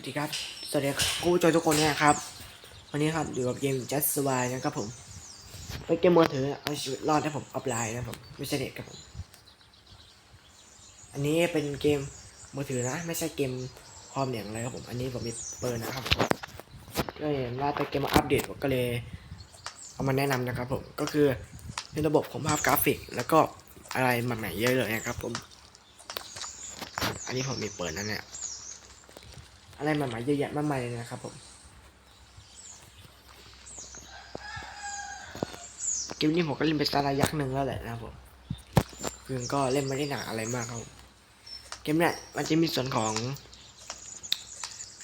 วัสดีครับ สวัสดีกูโจทุกคนนี่ยครับ วันนี้ครับอยู่กับเกม Just Survive นะครับผมเป็นเกมมือถือเอาชีวิตรอดนะผมออฟไลน์นะผมไม่ใช่เน็ตครับผม อันนี้เป็นเกมมือถือนะ ไม่ใช่เกมคอมอย่างไรครับผม อันนี้ผมมีเปิดนะครับก็เห็นว่าเป็นเกมมาอัปเดตผมก็เลย เอามาแนะนำนะครับผม ก็คือเป็นระบบของภาพกราฟิก แล้วก็อะไรใหม่ๆเยอะเลยนะครับผม อันนี้ผมมีเปิดนั่นเนี่ย อะไรใหม่ๆเยอะแยะมากมายเลยนะครับผมเกมนี้ผมก็เล่นไปสักระยะหนึ่งแล้วแหละนะครับผมคือก็เล่นไม่ได้หนาอะไรมากครับผมเกมเนี้ยมันจะมีส่วนของ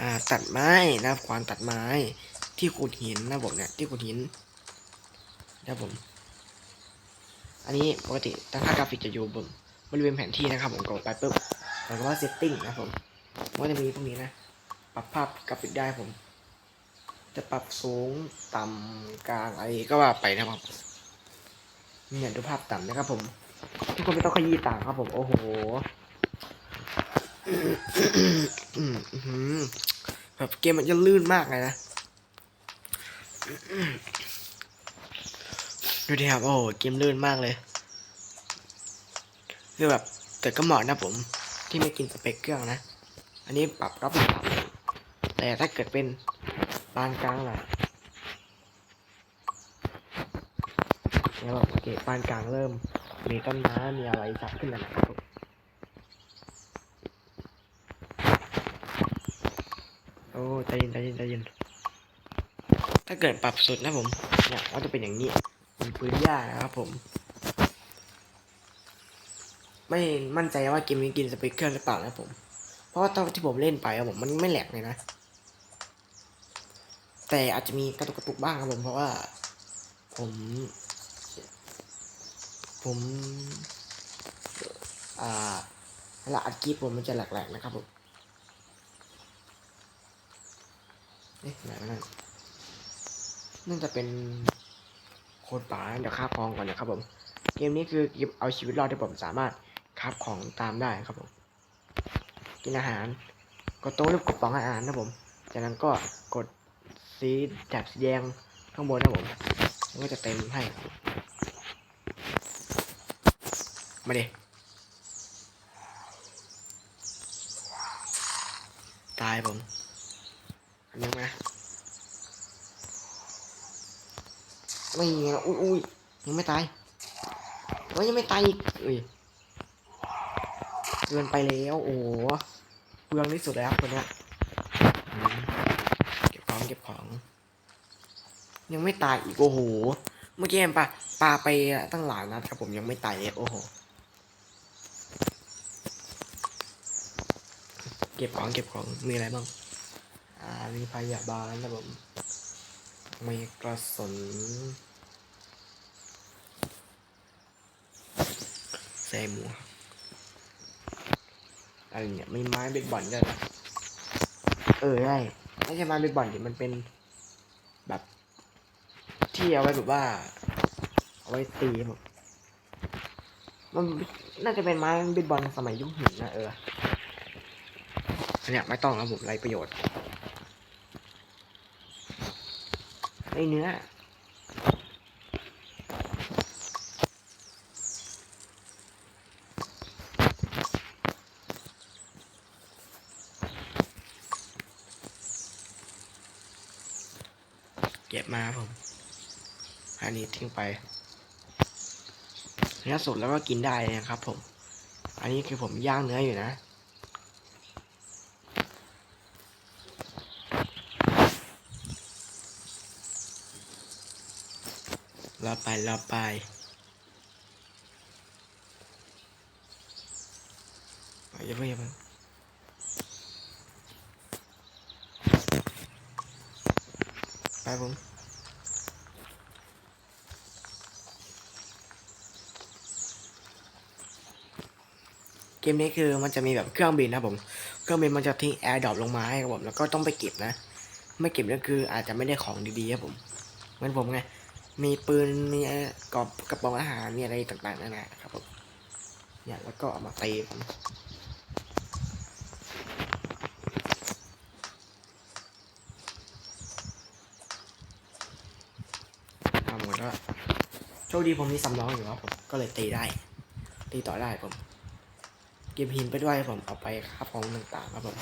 อ่าตัดไม้นะครับขวานตัดไม้ที่ขุดหินนะผมเนี่ยที่ขุดหินนะผม อันนี้ปกติตั้งค่ากราฟิกจะอยู่บนบริเวณแผนที่นะครับผมกดไปปุ๊บแล้วก็ว่า setting นะผมมันก็จะมีพวกนี้นะ ปรับภาพกราฟิกได้ผม จะปรับสูงต่ำกลางอะไรก็ว่าไปนะครับเนี่ยดูภาพต่ำนะครับ ผมทุกคนไม่ต้องขยี้ต่างครับ ผม โอ้โหแบบเกมมันจะลื่นมากเลยนะดูดิครับ โอ้โหเกมลื่นมากเลยคือแบบแต่ก็เหมาะนะผม ที่ไม่กินสเปคเครื่องนะ อันนี้ปรับรับต่ำ แต่ถ้าเกิดเป็นปานกลางล่ะแล้วแบบโอเคปานกลางเริ่ม มีต้นไม้มีอะไรชัดขึ้นแล้วนะครับผมโอ้ใจเย็นใจเย็นใจเย็นถ้าเกิดปรับสุดนะผมเนี่ยก็จะเป็นอย่างนี้เป็นพื้นหญ้านะครับผม ไม่มั่นใจว่าเกมนี้กินสเปคเคอร์หรือเปล่านะผม เพราะว่าตอนที่ผมเล่นไปอะผมมันไม่แหลกเลยนะ แต่อาจจะมีกระตุกกระตุกบ้างครับผมเพราะว่า ผม ผมอ่าเวลาอัดคลิปผมมันจะแหลกๆนะครับผมเอ๊ะไหนวะนั่นน่าจะเป็นโคดป่าเดี๋ยวคาบของก่อนนะครับผม เกมนี้คือเกมเอาชีวิตรอดที่ผมสามารถคาบของตามได้ครับผม กินอาหารกดโต๊ะรือกดปองอาหารนะผม จากนั้นก็กด สีแถบสีแดงข้างบนนะผมมันก็จะเต็มให้ มาดิตายผมอันนี้นะไม่ไงอุ้ยอุ้ยยังไม่ตายเฮ้ยยังไม่ตายอีกเอ้ยเกินไปแล้ว โอ้เปลืองที่สุดแล้วคนเนี้ย ของเก็บของ ยังไม่ตายอีกโอ้โห เมื่อกี้เห็นปะปลาไปตั้งหลายนัดครับผมยังไม่ตายเลยโอ้โห เก็บของเก็บของมีอะไรบ้าง อ่ามีพยาบาลนะผม มีกระสุนใส่หมวกอะไรเนี่ยมีไม้เบสบอลด้วยนเออได้ ไม่ใช่ไม้เบสบอลดิมันเป็นแบบ ที่เอาไว้แบบว่า เอาไว้ตีแบบมันน่าจะเป็นไม้เบสบอลสมัยยุคหินนะเอออันเนี้ยไม่ต้องระบผมไรประโยชน์ไอเนื้อ มาครับผมอันนี้ทิ้งไปเนื้อสดแล้วก็กินได้นะครับ ผม อันนี้คือผมย่างเนื้ออยู่นะ รอไปรอไปอย่าเพิ่งอย่าเพิ่งไปผม เกมนี้คือมันจะมีแบบเครื่องบินนะผมเครื่องบินมันจะทิ้งแอร์ดรอปลงมาให้ครับผมแล้วก็ต้องไปเก็บนะ ไม่เก็บก็คืออาจจะไม่ได้ของดีๆครับผมเหมือนผมไงมีปืนมีกรอบกระป๋องอาหารมีอะไรต่างๆนั่นแหละครับผมอย่างแล้วก็เอามาตีผมทำหมดแล้วโชคดีผมมีสำรองอยู่ครับผมก็เลยตีได้ตีต่อได้ผม เก็บหินไปด้วยผมเอาไปครับของต่างๆครับผม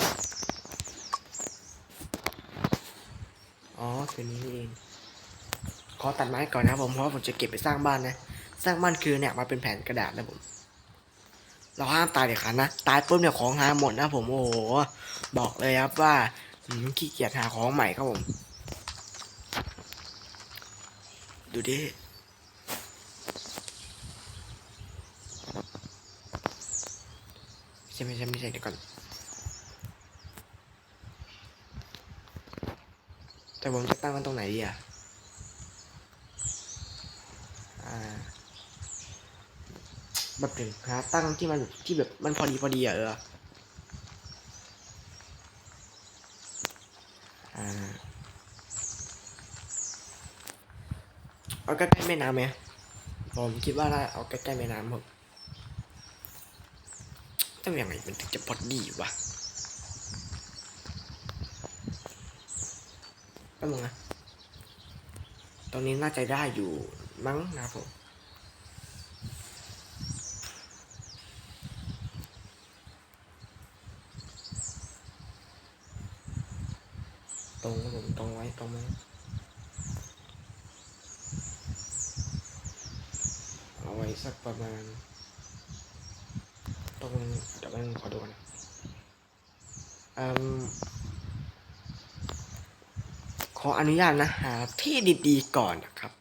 อ๋อคืนนี้นี่เอง ขอตัดไม้ก่อนนะครับผมเพราะผมจะเก็บไปสร้างบ้านนะ สร้างบ้านคือเนี่ยมาเป็นแผ่นกระดาษนะผม เราห้ามตายเด็ดขาดนะ ตายปุ๊บเนี่ยของหายหมดนะผมโอ้โห บอกเลยครับว่าขี้เกียจหาของใหม่ครับผม ดูดิ ไม่ใช่ไม่ใช่ไม่ใช่เดี๋ยวก่อนแต่ผมจะตั้งมันตรงไหนดีอะอ่าแบบถึงหาตั้งที่มันที่แบบมันพอดีพอดีอะเอออ่าเอาใกล้ๆแม่น้ำไหมผมคิดว่าน่าเอาใกล้ๆแม่น้ำผม ทำยังไงมันถึงจะพอดีวะแป๊บนึงนะตรงนี้น่าจะได้อยู่มั้งนะผม ตรงผมตรงไว้ตรงไว้เอาไว้สักประมาณ ตรงเดี๋ยวแป๊บนึงขอดูนนะอืมขออนุญาตนะหาที่ดีๆก่อนนะครับ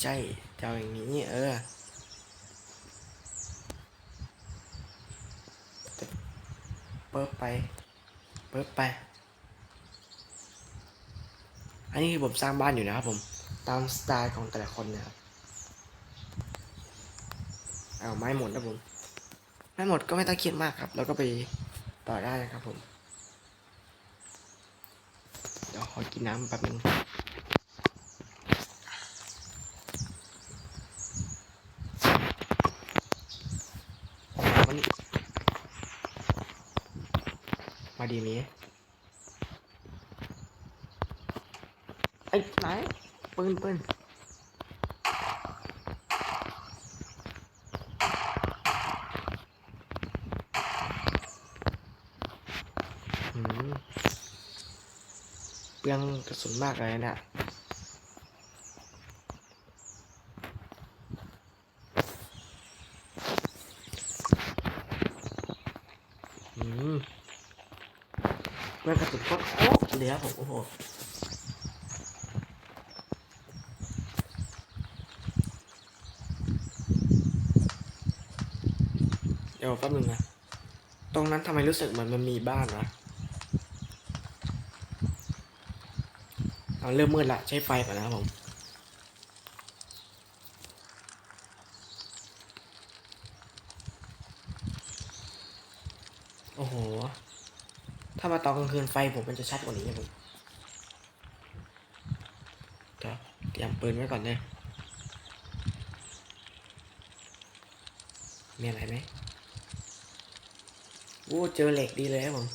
ใช่เจะเอาอย่างนี้เออเปิบไปเปิบไป อันนี้คือผมสร้างบ้านอยู่นะครับผม ตามสไตล์ของแต่ละคนนะครับเอาไม้หมดนะผมไม้หมดก็ไม่ต้องเคิดมากครับ แล้วก็ไปต่อได้นะครับผม เดี๋ยวขอกินน้ำแป๊บนึงมันมาดีมี อ้ไหนปืนปืนเปลืองกระสุนมากเลยนะอืมเมื่อกระสุนโคตรโคตรเลยครับผมโอ้โห ดี๋ยวแป๊บนึงนะ ตรงนั้นทำไมรู้สึกเหมือนมันมีบ้านวะเอาเริ่มมืดละใช้ไฟก่อนนะครับผมโอ้โห ถ้ามาตอนกลางคืนไฟผมมันจะชัดกว่านี้นะผมเดี๋ยวเตรียมปืนไว้ก่อนเลยมีอะไรไหม อ้เจอเหล็กดีเลยครับผม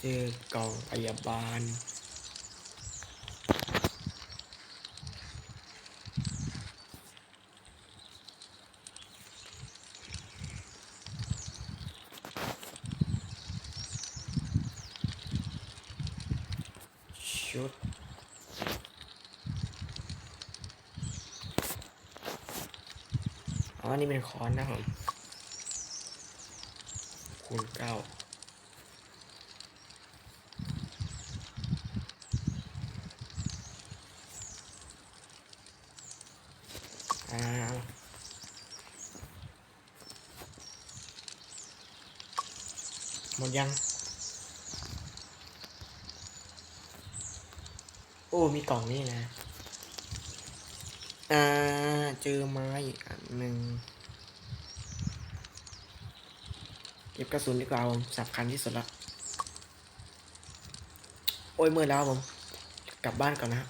เจอกล่องพยาบาลชุดอ๋อ นี่เป็นคอนนะผม คูณเก้าอ้าหมดยัง โอ้ มีกล่องนี่นะ อ่า เจอไม้อันหนึ่ง เก็บกระสุนดีกว่าผมสำคัญที่สุดละโอ้ยมืดแล้วผม กลับบ้านก่อนนะ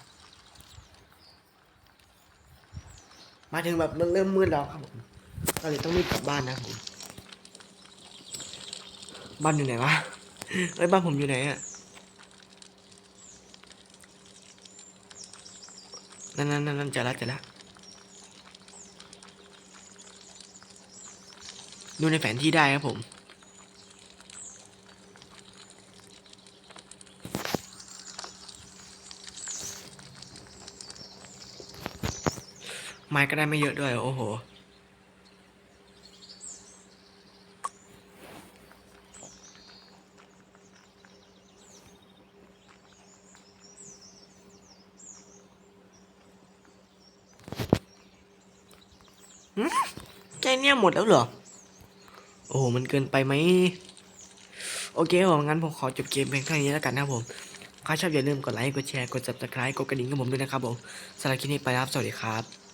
มาถึงแบบเริ่มมืดแล้วครับผมก็เลยต้องรีบกลับบ้านนะผม บ้านอยู่ไหนวะเอ้ยบ้านผมอยู่ไหนอะนั่นนั่นนั่นนั่นเจอแล้วเจอแล้วดูในแผนที่ได้ครับผม ไม้ก็ได้ไม่เยอะด้วย โอ้โห แค่เนี้ยหมดแล้วเหรอ โอ้โห มันเกินไปไหม โอเคผมงั้นผมขอจบเกมเพียงเท่นี้แล้วกันนะผมใครชอบอย่าลืมกดไลค์ กดแชร์ กด subscribe กดกระดิ่งกับผมด้วยนะครับผมสำหรับคลิปนี้ไปแล้วครับสวัสดีครับ